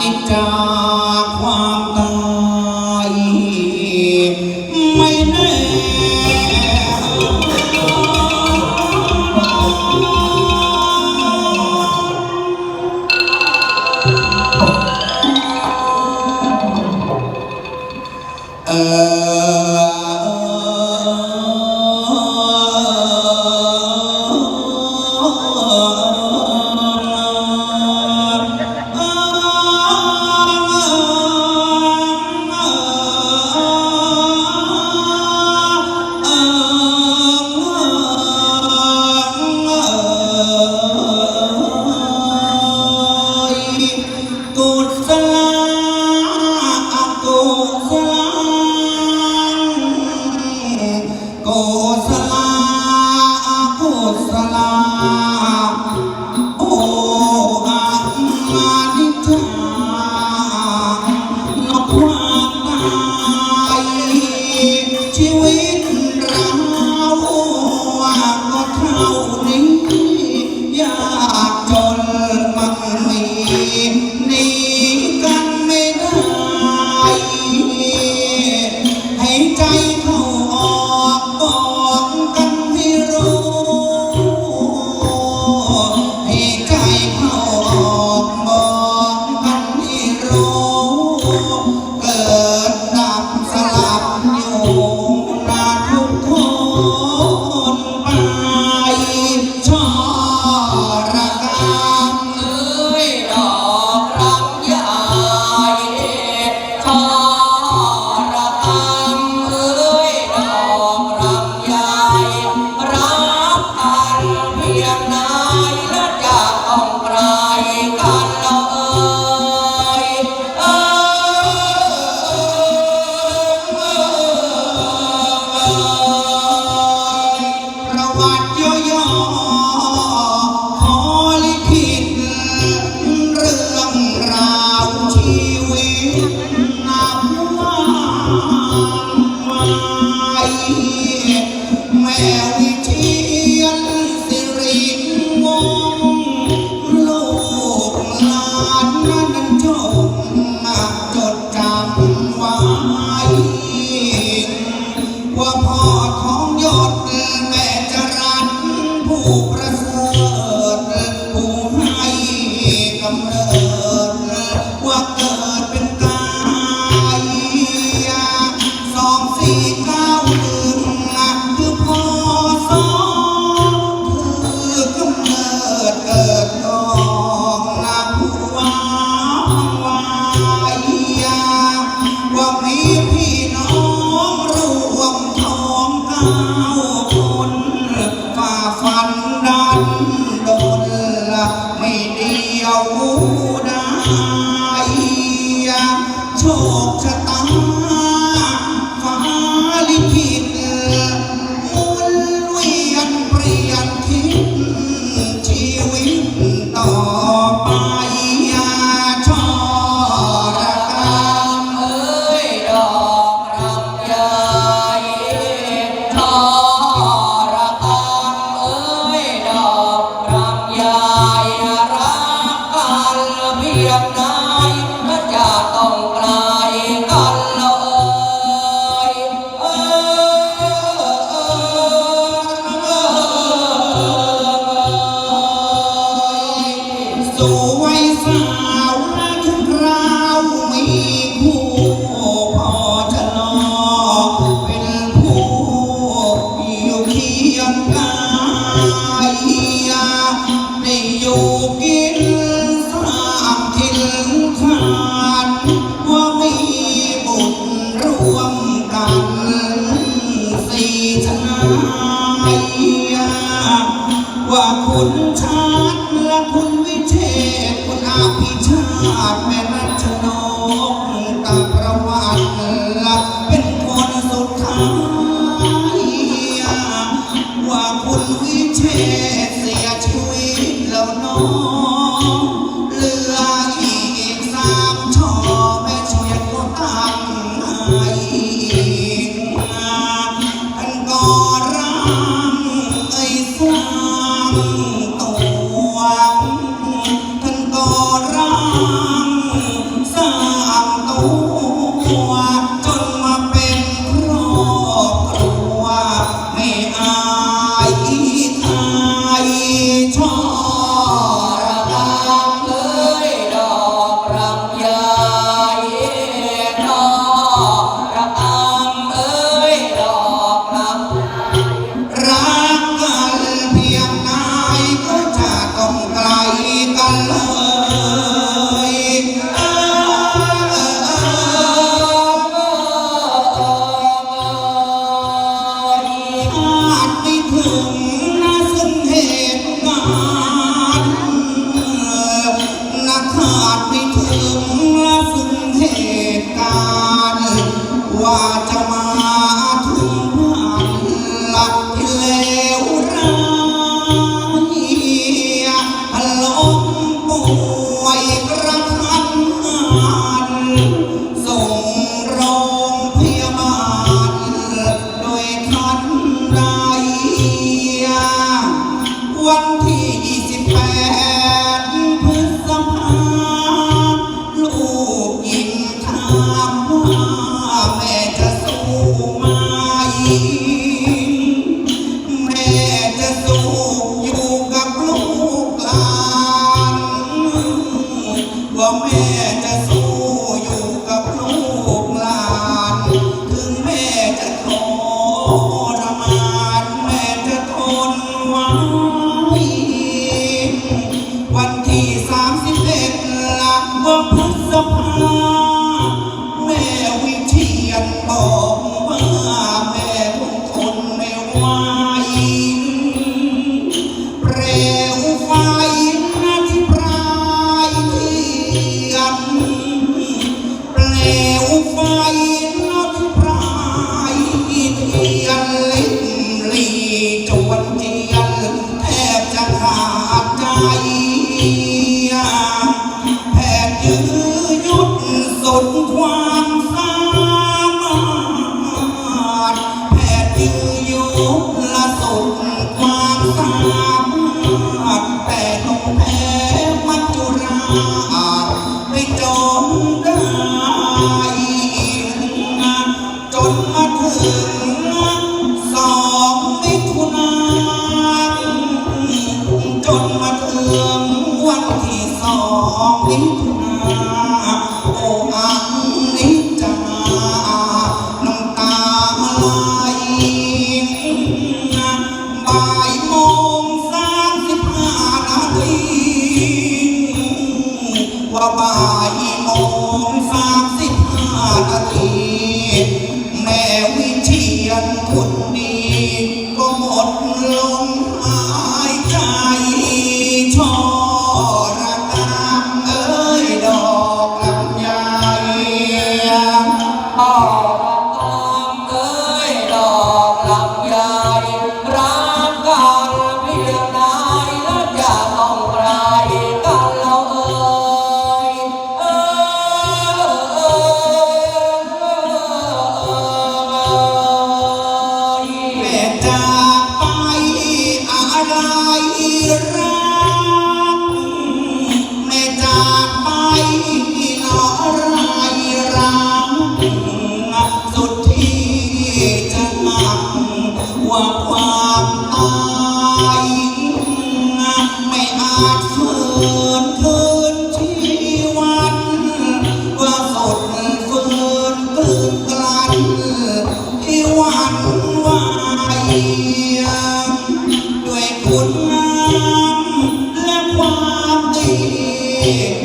นิจจากความตายไม่แน่ออ กุสลากุสลา วัดย่อๆขอลิขิตเรื่องราวชีวิตนับว่างไว้แม่วิเชียนสิริวงศ์ลูกหลานนั้นจนจน Senhor. คุณงามและความดี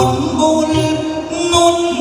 ุญบุญนุ่น